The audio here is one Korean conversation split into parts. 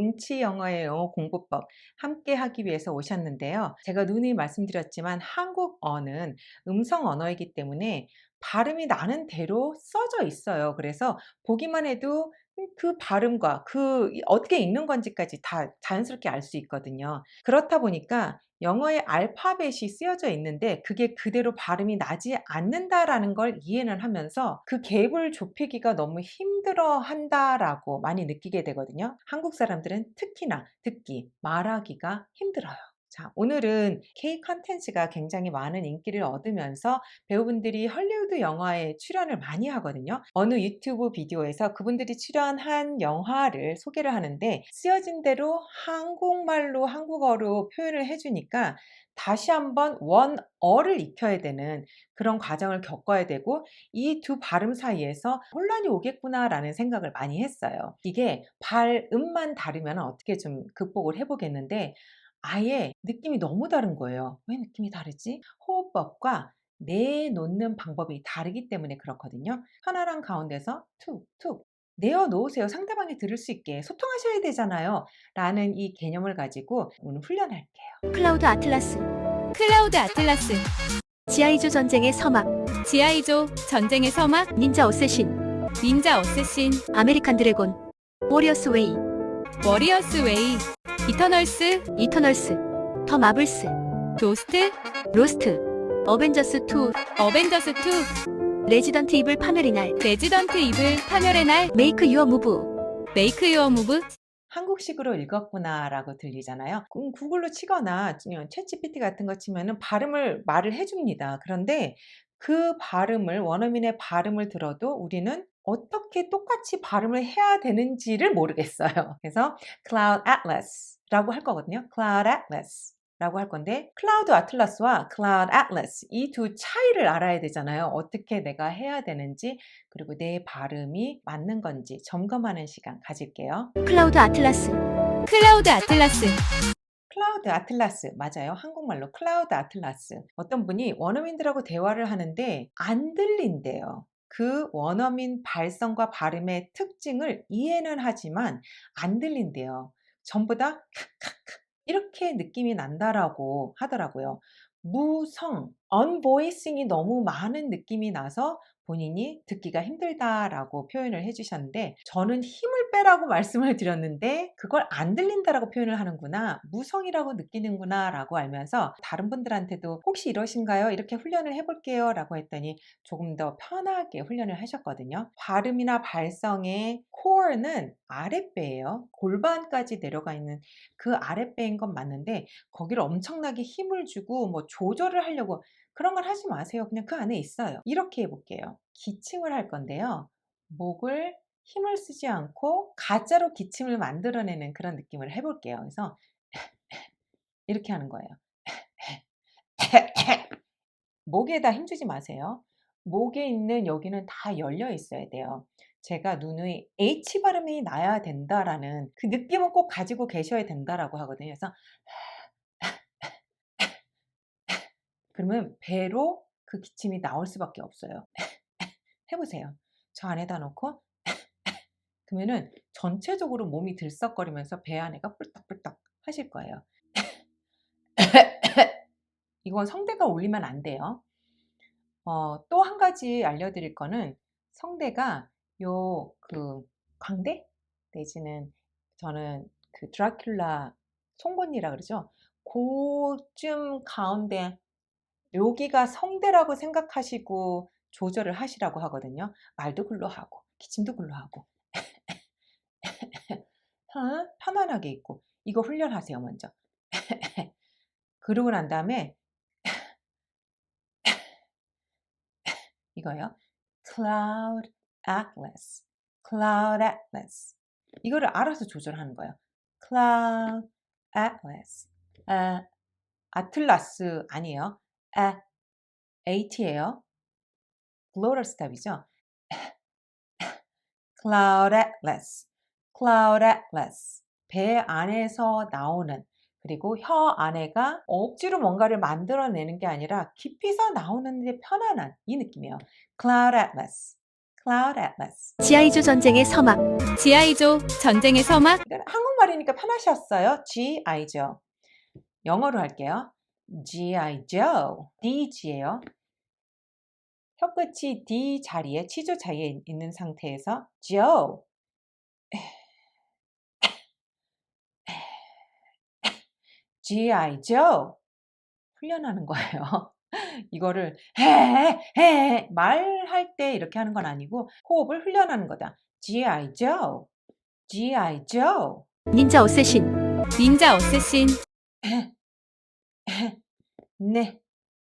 뭉치 영어의 영어 공부법 함께 하기 위해서 오셨는데요. 제가 누누이 말씀드렸지만 한국어는 음성 언어이기 때문에 발음이 나는 대로 써져 있어요. 그래서 보기만 해도 음, 그 발음과 그이 어떻게 읽는 건지까지 다 자연스럽게 알 수 있거든요. 그렇다 보니까 영어의 알파벳이 쓰여져 있는데 그게 그대로 발음이 나지 않는다라는 걸 이해는 하면서 그 갭을 좁히기가 너무 힘들어 한다라고 많이 느끼게 되거든요. 한국 사람들은 특히나 듣기, 말하기가 힘들어요. 자, 오늘은 K 컨텐츠가 굉장히 많은 인기를 얻으면서 배우분들이 헐리우드 영화에 출연을 많이 하거든요. 어느 유튜브 비디오에서 그분들이 출연한 영화를 소개를 하는데 쓰여진 대로 한국말로 한국어로 표현을 해주니까 다시 한번 원어를 익혀야 되는 그런 과정을 겪어야 되고 이 두 발음 사이에서 혼란이 오겠구나라는 생각을 많이 했어요. 이게 발음만 다르면 어떻게 좀 극복을 해보겠는데 아예 느낌이 너무 다른 거예요. 왜 느낌이 다르지? 호흡법과 내놓는 방법이 다르기 때문에 그렇거든요. 편안한 가운데서 툭툭 내어 놓으세요. 상대방이 들을 수 있게 소통하셔야 되잖아요. 라는 이 개념을 가지고 오늘 훈련할게요. 클라우드 아틀라스, 클라우드 아틀라스, 지아이조 전쟁의 서막, 지아이조, 전쟁의 서막, 닌자 어쌔신, 닌자 어쌔신, 아메리칸 드래곤, 워리어스 웨이, 워리어스 웨이, 이터널스, 이터널스, 더 마블스, 로스트, 로스트, 어벤져스 2, 어벤져스 2, 레지던트 이블 파멸의 날, 레지던트 이블, 파멸의 날, 메이크 유어 무브, 메이크 유어 무브, 한국식으로 읽었구나라고 들리잖아요. 음, 구글로 치거나 챗GPT 같은 거 치면은 발음을 말을 해줍니다. 그런데 그 발음을 원어민의 발음을 들어도 우리는 어떻게 똑같이 발음을 해야 되는지를 모르겠어요. 그래서 Cloud Atlas라고 할 거거든요. Cloud Atlas. 라고 할 건데 클라우드 아틀라스와 클라우드 애틀라스 이 두 차이를 알아야 되잖아요. 어떻게 내가 해야 되는지 그리고 내 발음이 맞는 건지 점검하는 시간 가질게요. 클라우드 아틀라스, 클라우드 아틀라스, 클라우드 아틀라스 맞아요. 한국말로 클라우드 아틀라스. 어떤 분이 원어민들하고 대화를 하는데 안 들린대요. 그 원어민 발성과 발음의 특징을 이해는 하지만 안 들린대요. 전부 다 이렇게 느낌이 난다라고 하더라고요. 무성, unvoicing이 너무 많은 느낌이 나서 본인이 듣기가 힘들다라고 표현을 해주셨는데 저는 힘을 빼라고 말씀을 드렸는데 그걸 안 들린다라고 표현을 하는구나 무성이라고 느끼는구나. 라고 알면서 다른 분들한테도 혹시 이러신가요? 이렇게 훈련을 해볼게요. 라고 했더니 조금 더 편하게 훈련을 하셨거든요. 발음이나 발성의 core는 아랫배예요. 골반까지 내려가 있는 그 아랫배인 건 맞는데 거기를 엄청나게 힘을 주고 뭐 조절을 하려고 그런 걸 하지 마세요. 그냥 그 안에 있어요. 이렇게 해볼게요. 기침을 할 건데요. 목을 힘을 쓰지 않고 가짜로 기침을 만들어내는 그런 느낌을 해볼게요. 그래서 이렇게 하는 거예요. 목에다 힘주지 마세요. 목에 있는 여기는 다 열려 있어야 돼요. 제가 누누이 H 발음이 나야 된다라는 그 느낌은 꼭 가지고 계셔야 된다라고 하거든요. 그래서 그러면 배로 그 기침이 나올 수밖에 없어요. 해보세요. 저 안에다 놓고 그러면은 전체적으로 몸이 들썩거리면서 배 안에가 뿔떡뿔떡 하실 거예요. 이건 성대가 울리면 안 돼요. 어, 또 한 가지 알려드릴 거는 성대가 요 그 광대 내지는 저는 그 드라큘라 송곳니라 그러죠. 고쯤 가운데 여기가 성대라고 생각하시고 조절을 하시라고 하거든요. 말도 글로 하고 기침도 글로 하고 어? 편안하게 있고 이거 훈련하세요 먼저. 그러고 난 다음에 이거요. Cloud Atlas, Cloud Atlas 이거를 알아서 조절하는 거예요. Cloud Atlas 아, 아틀라스 아니에요. 아, AT예요. Glottal stop이죠. Cloud Atlas, Cloud Atlas. 배 안에서 나오는 그리고 혀 안에가 억지로 뭔가를 만들어내는 게 아니라 깊이서 나오는데 편안한 이 느낌이에요. Cloud Atlas, Cloud Atlas. 지아이조 전쟁의 서막. 지아이조 전쟁의 서막 한국말이니까 편하셨어요. G.I.죠. 영어로 할게요. G.I. Joe. DG예요. 혀끝이 D 자리에, 치조 자리에 있는 상태에서 Joe. G.I. Joe. 훈련하는 거예요. 이거를 해, 해, 말할 때 이렇게 하는 건 아니고 호흡을 훈련하는 거다. G.I. Joe. G.I. Joe. 닌자 어쌔신. 닌자 어쌔신 네,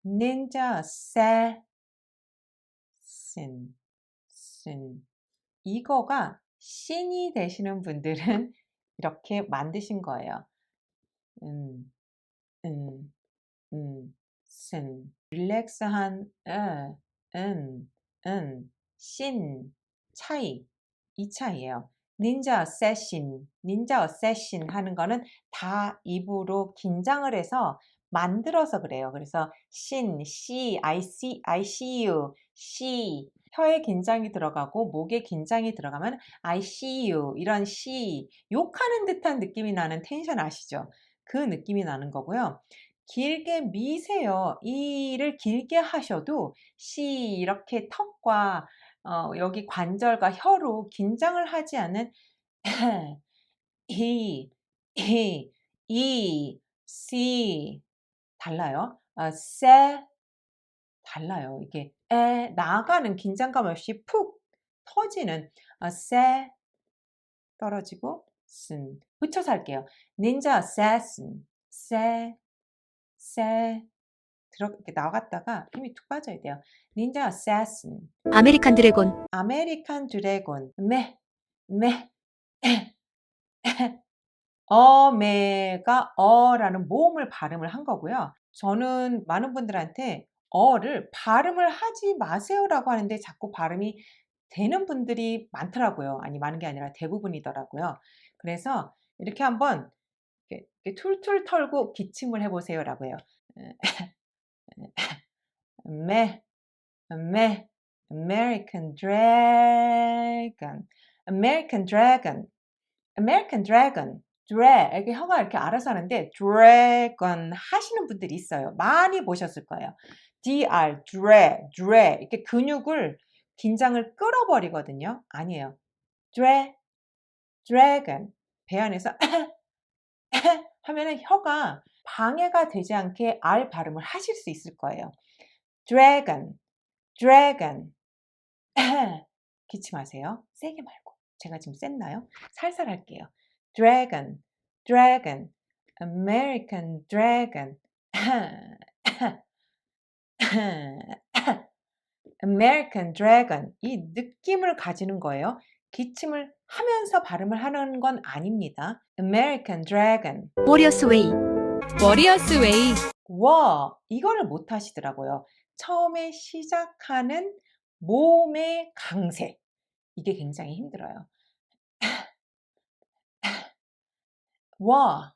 닌자 세, 신, 신. 이거가 신이 되시는 분들은 이렇게 만드신 거예요. 음, 음, 음, 신. 릴렉스한, 어, 은, 은, 신, 차이. 이 차이예요. 닌자 어쌔신, 닌자 어쌔신 하는 거는 다 입으로 긴장을 해서 만들어서 그래요. 그래서 신, 시, I see, I see you, she 혀에 긴장이 들어가고 목에 긴장이 들어가면 I see you 이런 she 욕하는 듯한 느낌이 나는 텐션 아시죠? 그 느낌이 나는 거고요. 길게 미세요. 이를 길게 하셔도 시 이렇게 턱과 어, 여기 관절과 혀로 긴장을 하지 않는 이, 이, 이, 시 달라요. 아, 세 달라요. 이게 에 나가는 긴장감 없이 푹 터지는 아, 세 떨어지고 쓴 붙여서 할게요. 닌자 어쌔신 세, 세 들어 이렇게 나갔다가 힘이 툭 빠져야 돼요. 닌자 어쌔신 아메리칸 드래곤. 아메리칸 드래곤 메, 메, 에, 에. 어메가 어라는 모음을 발음을 한 거고요. 저는 많은 분들한테 어를 발음을 하지 마세요라고 하는데 자꾸 발음이 되는 분들이 많더라고요. 아니 많은 게 아니라 대부분이더라고요. 그래서 이렇게 한번 이렇게, 이렇게 툴툴 털고 기침을 해보세요라고 해요. 메, 메, American Dragon, American Dragon, American Dragon, 드래 이렇게 혀가 이렇게 알아서 하는데 dragon 하시는 분들이 있어요. 많이 보셨을 거예요. dr, 드래, 드래 이렇게 근육을 긴장을 끌어버리거든요. 아니에요. 드래, dragon 배 안에서 하면은 혀가 방해가 되지 않게 R 발음을 하실 수 있을 거예요. dragon, dragon 기침하세요. 세게 말고. 제가 지금 셌나요? 살살 할게요. Dragon, dragon, American dragon, American dragon. 이 느낌을 가지는 거예요. 기침을 하면서 발음을 하는 건 아닙니다. American dragon. 워리어스 웨이. 워리어스 웨이 와, 이거를 못 하시더라고요. 처음에 시작하는 몸의 강세. 이게 굉장히 힘들어요. 와,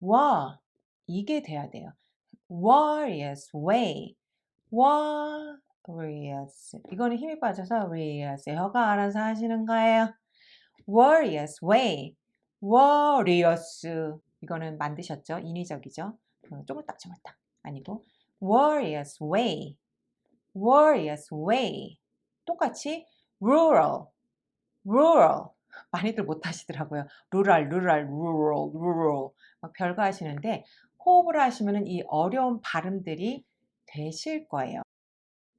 와, 이게 돼야 돼요. Warriors way. Warriors. 이거는 힘이 빠져서 warriors. 혀가 알아서 하시는 거예요. Warriors way. Warriors. 이거는 만드셨죠? 인위적이죠? 어, 쪼물딱 쪼물딱 아니고 Warriors way. Warriors way. 똑같이 rural. rural. 많이들 못 하시더라고요. rural, rural, rural, rural. 막 별거 하시는데 호흡을 하시면 이 어려운 발음들이 되실 거예요.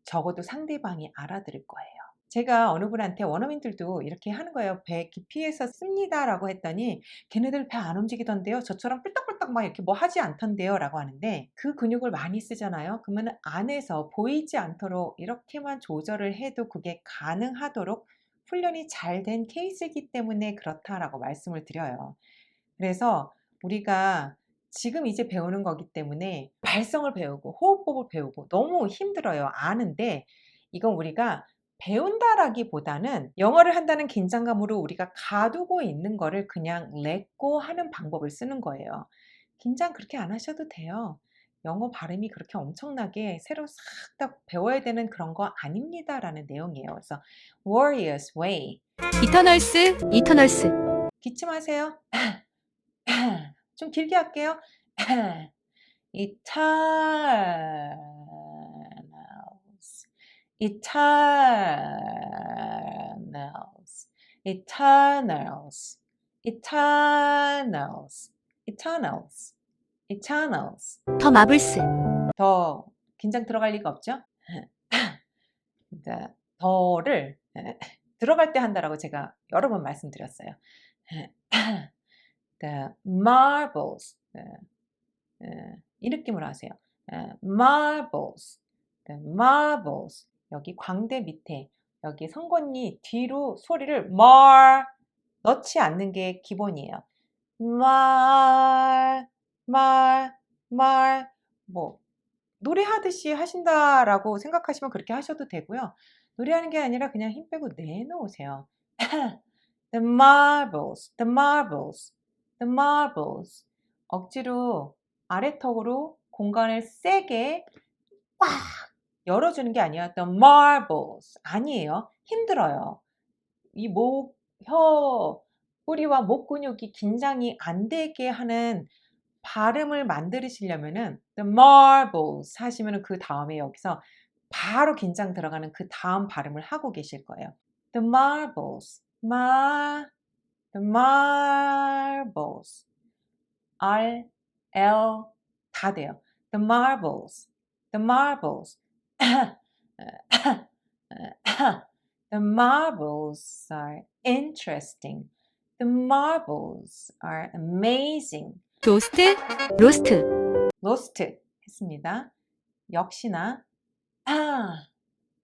적어도 상대방이 알아들을 거예요. 제가 어느 분한테 원어민들도 이렇게 하는 거예요. 배 깊이에서 씁니다 라고 했더니 걔네들 배 안 움직이던데요. 저처럼 꿀떡꿀떡 막 이렇게 뭐 하지 않던데요. 라고 하는데 그 근육을 많이 쓰잖아요. 그러면 안에서 보이지 않도록 이렇게만 조절을 해도 그게 가능하도록 훈련이 잘 된 케이스이기 때문에 그렇다라고 말씀을 드려요. 그래서 우리가 지금 이제 배우는 거기 때문에 발성을 배우고 호흡법을 배우고 너무 힘들어요. 아는데 이건 우리가 배운다라기보다는 영어를 한다는 긴장감으로 우리가 가두고 있는 거를 그냥 렛고 하는 방법을 쓰는 거예요. 긴장 그렇게 안 하셔도 돼요. 영어 발음이 그렇게 엄청나게 새로 싹 다 배워야 되는 그런 거 아닙니다라는 내용이에요. 그래서 Warriors Way. 이터널스 이터널스, 기침하세요. 좀 길게 할게요. Eternals, eternals, eternals, eternals, eternals, eternals. 더 마블스, 더 긴장 들어갈 리가 없죠? 더를 들어갈 때 한다라고 제가 여러 번 말씀드렸어요. The marbles 이 느낌으로 하세요. marbles, the marbles 여기 광대 밑에 여기 성건이 뒤로 소리를 mar 넣지 않는 게 기본이에요. mar, mar, mar 뭐 노래하듯이 하신다라고 생각하시면 그렇게 하셔도 되고요. 노래하는 게 아니라 그냥 힘 빼고 내놓으세요. The marbles, the marbles, the marbles. 억지로 아래턱으로 공간을 세게 꽉 열어주는 게 아니야. The marbles. 아니에요. 힘들어요. 이 목, 혀, 뿌리와 목 근육이 긴장이 안 되게 하는 발음을 만들으시려면은 the marbles 하시면은 그 다음에 여기서 바로 긴장 들어가는 그 다음 발음을 하고 계실 거예요. The marbles, ma, the marbles, R, L 다 돼요. The marbles, the marbles. the marbles are interesting. The marbles are amazing. 로스트 로스트, lost 했습니다. 역시나 아,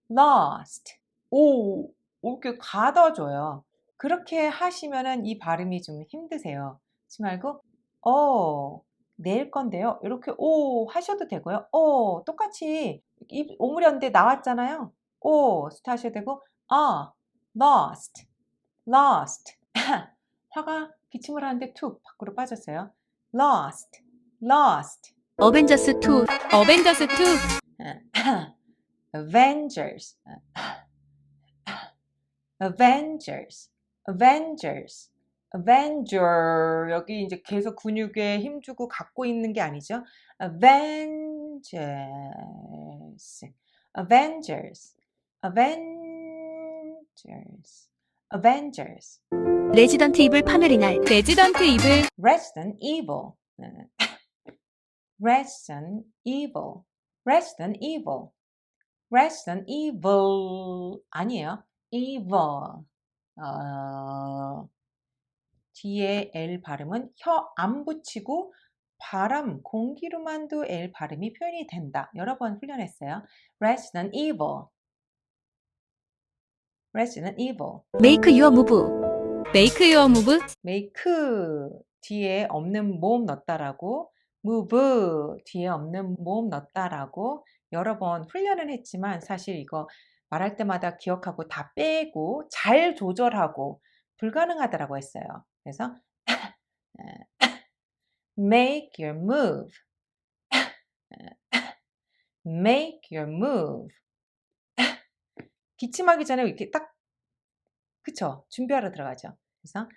lost. 오, 이렇게 가둬줘요. 그렇게 하시면은 이 발음이 좀 힘드세요. 하지 말고 어, 낼 건데요. 이렇게 오 하셔도 되고요. 어, 똑같이 이 오므렸는데 나왔잖아요. 오, 스타 하셔도 되고 아, lost, lost. 화가 기침을 하는데 툭 밖으로 빠졌어요. Lost, lost. 어벤져스 2, 어벤져스 2 Avengers, Avengers, Avengers, Avenger. 여기 이제 계속 근육에 힘주고 갖고 있는 게 아니죠. Avengers, Avengers, Avengers, Avengers. 레지던트 이블 파멸이날, 레지던트 이블 Resident Evil. Resident Evil. Resident Evil. Resident Evil. 아니에요. Evil. 어, 뒤에 L 발음은 혀 안 붙이고 바람, 공기로만도 L 발음이 표현이 된다. 여러 번 훈련했어요. Resident Evil. Resident Evil. 메이크 메이크 유어 무브 메이크 뒤에 없는 모음 넣었다라고 move 뒤에 없는 모음 넣었다라고 여러 번 훈련은 했지만 사실 이거 말할 때마다 기억하고 다 빼고 잘 조절하고 불가능하다라고 했어요. 그래서 make your move. Make your move. 기침하기 전에 이렇게 딱 그쵸 준비하러 들어가죠. 그래서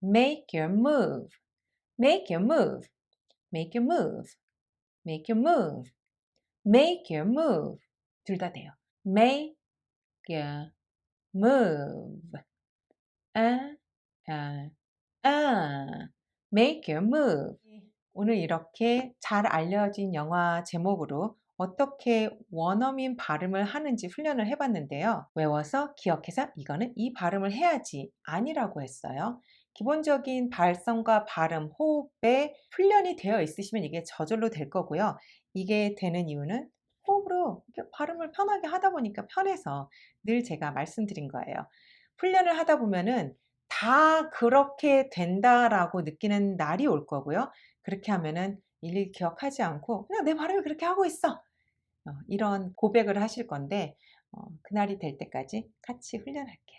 make your move, make your move, make your move, make your move, make your move. 둘 다 돼요. make your move. 아, 아, 아. make your move. 오늘 이렇게 잘 알려진 영화 제목으로 어떻게 원어민 발음을 하는지 훈련을 해봤는데요. 외워서 기억해서 이거는 이 발음을 해야지 아니라고 했어요. 기본적인 발성과 발음, 호흡에 훈련이 되어 있으시면 이게 저절로 될 거고요. 이게 되는 이유는 호흡으로 발음을 편하게 하다 보니까 편해서 늘 제가 말씀드린 거예요. 훈련을 하다 보면은 다 그렇게 된다라고 느끼는 날이 올 거고요. 그렇게 하면은 일일이 기억하지 않고 그냥 내 발음이 그렇게 하고 있어. 어, 이런 고백을 하실 건데 어, 그날이 될 때까지 같이 훈련할게요.